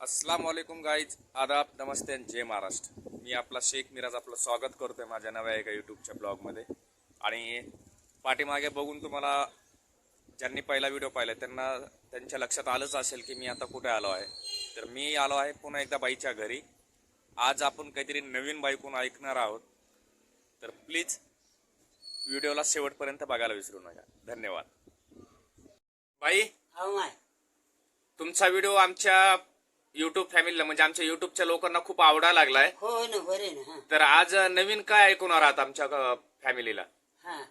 अस्सलाम वालेकुम गाईज आदाब नमस्ते आणि जय महाराष्ट्र. मी आपला शेख मिराज आपलं स्वागत करतोय माझ्या नव्या एका यूट्यूबच्या ब्लॉगमध्ये आणि पाठीमागे बघून तुम्हाला ज्यांनी पहिला व्हिडिओ पाहिला त्यांना त्यांच्या लक्षात आलंच असेल की मी आता कुठे आलो आहे. तर मी आलो आहे पुन्हा एकदा बाईच्या घरी. आज आपण काहीतरी नवीन बाईकून ऐकणार आहोत. तर प्लीज व्हिडिओला शेवटपर्यंत बघायला विसरू नका. धन्यवाद. बाई तुमचा व्हिडिओ आमच्या युट्यूब फॅमिलीला म्हणजे आमच्या युट्यूबच्या लोकांना खूप आवडायला लागलाय. हो ना बरे ना हा. तर आज नवीन काय ऐकवणार आहात आमच्या फॅमिलीला हा.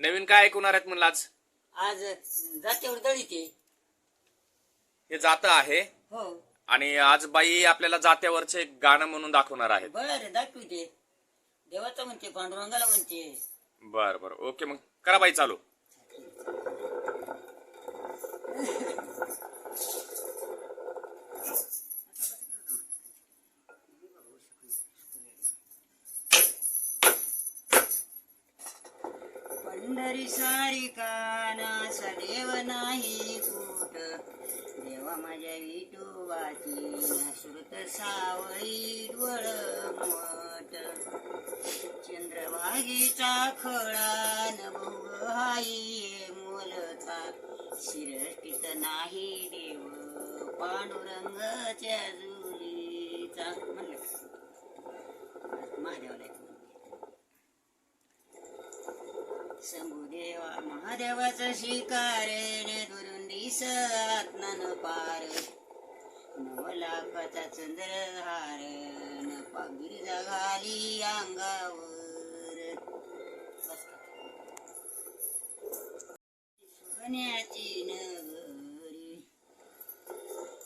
नवीन काय ऐकवणार आहेत म्हणलं आज? आज जात्यावर दळीत आहे हे जातं आहे. हो. आणि आज बाई आपल्याला जात्यावरचे एक गाणं म्हणून दाखवणार आहेत. बर दाखवते देवाचं म्हणते पांडुरंगाला म्हणते. बर बर ओके मग. करा बाई चालू. पंढरी सारी काना देव नाही कूट. देवा माझ्या विठोबाची श्रुत सावळी डोळ मट चंद्रभागीचा खळा नभोग हाई मोलचा. शिरष्टीत नाही देव पांडुरंगाच्या जुलीचा. म्हणलं महादेवाला शंभुदेवा महादेवाचं शिकारे दुरून दिसत नन पार. नव लाखाचा चंद्रहार न गिरिजा घाली अंगावर. सोन्याची नगरी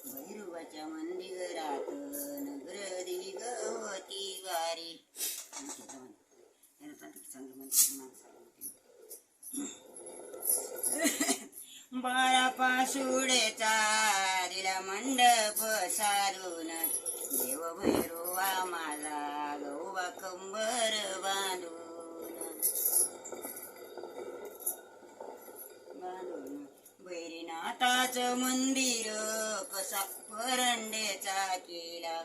भैरवाच्या मंदिरात नगर दिगवती वारी बारा म्हणते पासुडेचा दिला मंडप सारून देव भैरवा माझा गौबा कंबर बांधून. बैरीनाथाचं मंदिर कसा परंडेचा केला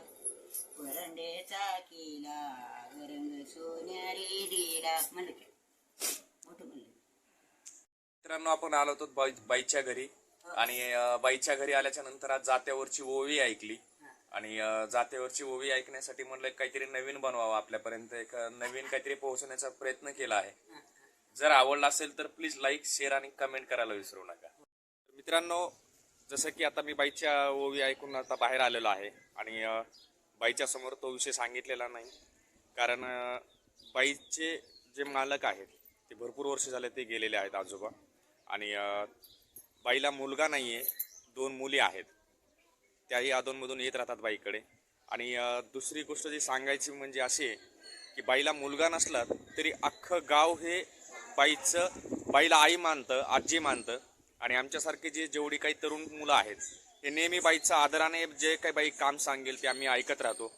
परंडेचा केला रंग सोन्यारी दिला. म्हणलं मोठं म्हणलं. मित्रांनो आपण आलो होतो बाई- बाईच्या घरी. आणि अं, बाईच्या घरी आल्याच्यानंतर आज जात्यावरची ओवी ऐकली. आणि अं, जात्यावरची ओवी ऐकण्यासाठी म्हणलं काहीतरी नवीन बनवावं आपल्यापर्यंत. एक अं, नवीन काहीतरी पोहोचण्याचा प्रयत्न केला आहे. जर आवडला असेल तर प्लीज लाईक शेअर आणि कमेंट करायला विसरू नका. मित्रांनो जसं की आता मी बाईच्या ओवी ऐकून आता बाहेर आलेलो आहे आणि बाईच्या समोर तो विषय सांगितलेला नाही. कारण बाईचे जे मालक आहेत ते भरपूर वर्ष झाले ते गेलेले आहेत आजोबा. आणि बाईला मुलगा नाही आहे दोन मुली आहेत. त्याही अधूनमधून येत राहतात बाईकडे. आणि दुसरी गोष्ट जी सांगायची म्हणजे अशी आहे की बाईला मुलगा नसला तरी अख्खं गाव हे बाईचं बाईला आई मानतं आजी मानतं. आणि आमच्यासारखे जे जेवढी काही तरुण मुलं आहेत हे नेहमी बाईचा आदराने जे काही बाई काम सांगेल ते आम्ही ऐकत राहतो.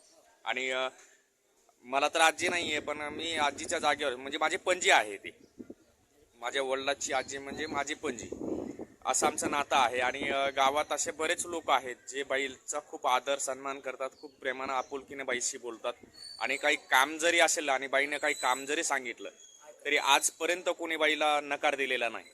आणि मला तर आजी नाही आहे पण मी आजीच्या जागेवर म्हणजे माझी पणजी आहे ती. माझ्या वडिलाची आजी म्हणजे माझी पणजी. असं आमचं नातं आहे. आणि गावात असे बरेच लोक आहेत जे बाईचा खूप आदर सन्मान करतात खूप प्रेमानं आपुलकीने बाईशी बोलतात. आणि काही काम जरी असेल आणि बाईनं काही काम जरी सांगितलं तरी आजपर्यंत कोणी बाईला नकार दिलेला नाही.